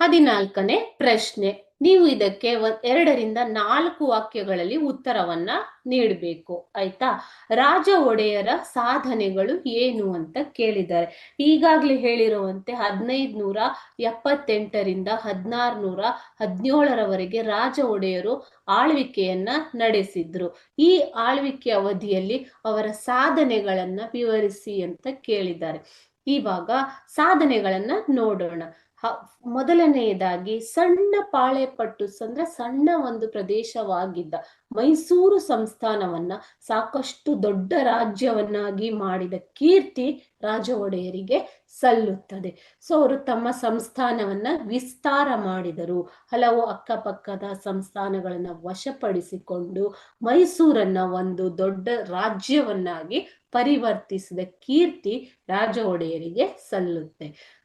ಹದಿನಾಲ್ಕನೇ ಪ್ರಶ್ನೆ. ನೀವು ಇದಕ್ಕೆ ಒಂದ್ ಎರಡರಿಂದ ನಾಲ್ಕು ವಾಕ್ಯಗಳಲ್ಲಿ ಉತ್ತರವನ್ನ ನೀಡಬೇಕು. ಆಯ್ತಾ? ರಾಜ ಒಡೆಯರ ಸಾಧನೆಗಳು ಏನು ಅಂತ ಕೇಳಿದ್ದಾರೆ. ಈಗಾಗ್ಲೇ ಹೇಳಿರುವಂತೆ ಹದಿನೈದು ನೂರ ಎಪ್ಪತ್ತೆಂಟರಿಂದ ಹದಿನಾರು ನೂರ ಹದಿನೇಳರವರೆಗೆ ರಾಜ ಒಡೆಯರು ಆಳ್ವಿಕೆಯನ್ನ ನಡೆಸಿದ್ರು. ಈ ಆಳ್ವಿಕೆ ಅವಧಿಯಲ್ಲಿ ಅವರ ಸಾಧನೆಗಳನ್ನ ವಿವರಿಸಿ ಅಂತ ಕೇಳಿದ್ದಾರೆ. ಇವಾಗ ಸಾಧನೆಗಳನ್ನ ನೋಡೋಣ. ಮೊದಲನೆಯದಾಗಿ ಸಣ್ಣ ಪಾಳೆಪಟ್ಟು ಅಂದ್ರೆ ಸಣ್ಣ ಒಂದು ಪ್ರದೇಶವಾಗಿದ್ದ ಮೈಸೂರು ಸಂಸ್ಥಾನವನ್ನ ಸಾಕಷ್ಟು ದೊಡ್ಡ ರಾಜ್ಯವನ್ನಾಗಿ ಮಾಡಿದ ಕೀರ್ತಿ ರಾಜ ಒಡೆಯರಿಗೆ ಸಲ್ಲುತ್ತದೆ. ಸೊ ಅವರು ತಮ್ಮ ಸಂಸ್ಥಾನವನ್ನ ವಿಸ್ತಾರ ಮಾಡಿದರು. ಹಲವು ಅಕ್ಕಪಕ್ಕದ ಸಂಸ್ಥಾನಗಳನ್ನ ವಶಪಡಿಸಿಕೊಂಡು ಮೈಸೂರನ್ನ ಒಂದು ದೊಡ್ಡ ರಾಜ್ಯವನ್ನಾಗಿ ಪರಿವರ್ತಿಸಿದ ಕೀರ್ತಿ ರಾಜ ಒಡೆಯರಿಗೆ ಸಲ್ಲುತ್ತೆ.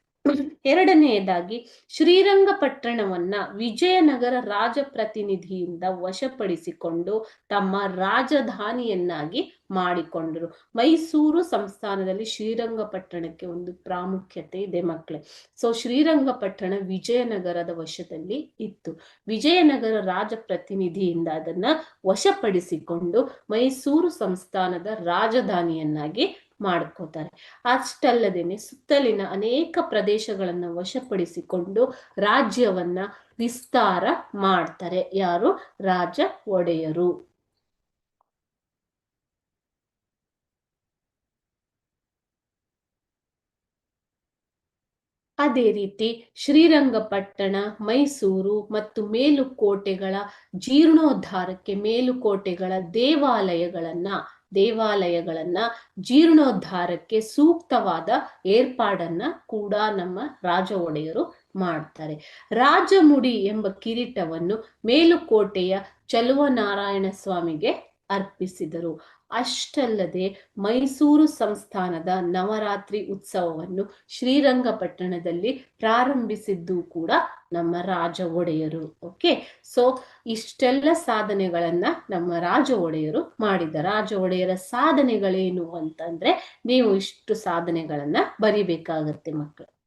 ಎರಡನೆಯದಾಗಿ ಶ್ರೀರಂಗಪಟ್ಟಣವನ್ನ ವಿಜಯನಗರ ರಾಜಪ್ರತಿನಿಧಿಯಿಂದ ವಶಪಡಿಸಿಕೊಂಡು ತಮ್ಮ ರಾಜಧಾನಿಯನ್ನಾಗಿ ಮಾಡಿಕೊಂಡರು. ಮೈಸೂರು ಸಂಸ್ಥಾನದಲ್ಲಿ ಶ್ರೀರಂಗಪಟ್ಟಣಕ್ಕೆ ಒಂದು ಪ್ರಾಮುಖ್ಯತೆ ಇದೆ ಮಕ್ಕಳೇ ಸೊ ಶ್ರೀರಂಗಪಟ್ಟಣ ವಿಜಯನಗರದ ವಶದಲ್ಲಿ ಇತ್ತು. ವಿಜಯನಗರ ರಾಜಪ್ರತಿನಿಧಿಯಿಂದ ಅದನ್ನ ವಶಪಡಿಸಿಕೊಂಡು ಮೈಸೂರು ಸಂಸ್ಥಾನದ ರಾಜಧಾನಿಯನ್ನಾಗಿ ಮಾಡ್ಕೋತಾರೆ. ಅಷ್ಟಲ್ಲದೇನೆ ಸುತ್ತಲಿನ ಅನೇಕ ಪ್ರದೇಶಗಳನ್ನ ವಶಪಡಿಸಿಕೊಂಡು ರಾಜ್ಯವನ್ನ ವಿಸ್ತಾರ ಮಾಡ್ತಾರೆ. ಯಾರು? ರಾಜ ಒಡೆಯರು. ಅದೇ ರೀತಿ ಶ್ರೀರಂಗಪಟ್ಟಣ, ಮೈಸೂರು ಮತ್ತು ಮೇಲುಕೋಟೆಗಳ ಜೀರ್ಣೋದ್ಧಾರಕ್ಕೆ ಮೇಲುಕೋಟೆಗಳ ದೇವಾಲಯಗಳನ್ನ ದೇವಾಲಯಗಳನ್ನ ಜೀರ್ಣೋದ್ಧಾರಕ್ಕೆ ಸೂಕ್ತವಾದ ಏರ್ಪಾಡನ್ನ ಕೂಡ ನಮ್ಮ ರಾಜ ಒಡೆಯರು ಮಾಡ್ತಾರೆ. ರಾಜಮುಡಿ ಎಂಬ ಕಿರೀಟವನ್ನು ಮೇಲುಕೋಟೆಯ ಚಲುವನಾರಾಯಣ ಸ್ವಾಮಿಗೆ ಅರ್ಪಿಸಿದರು. ಅಷ್ಟಲ್ಲದೆ ಮೈಸೂರು ಸಂಸ್ಥಾನದ ನವರಾತ್ರಿ ಉತ್ಸವವನ್ನು ಶ್ರೀರಂಗಪಟ್ಟಣದಲ್ಲಿ ಪ್ರಾರಂಭಿಸಿದ್ದು ಕೂಡ ನಮ್ಮ ರಾಜ ಒಡೆಯರು. ಓಕೆ? ಸೊ, ಇಷ್ಟೆಲ್ಲ ಸಾಧನೆಗಳನ್ನ ನಮ್ಮ ರಾಜ ಒಡೆಯರು ಮಾಡಿದ. ರಾಜ ಒಡೆಯರ ಸಾಧನೆಗಳೇನು ಅಂತಂದ್ರೆ, ನೀವು ಇಷ್ಟು ಸಾಧನೆಗಳನ್ನ ಬರಿಬೇಕಾಗತ್ತೆ ಮಕ್ಕಳು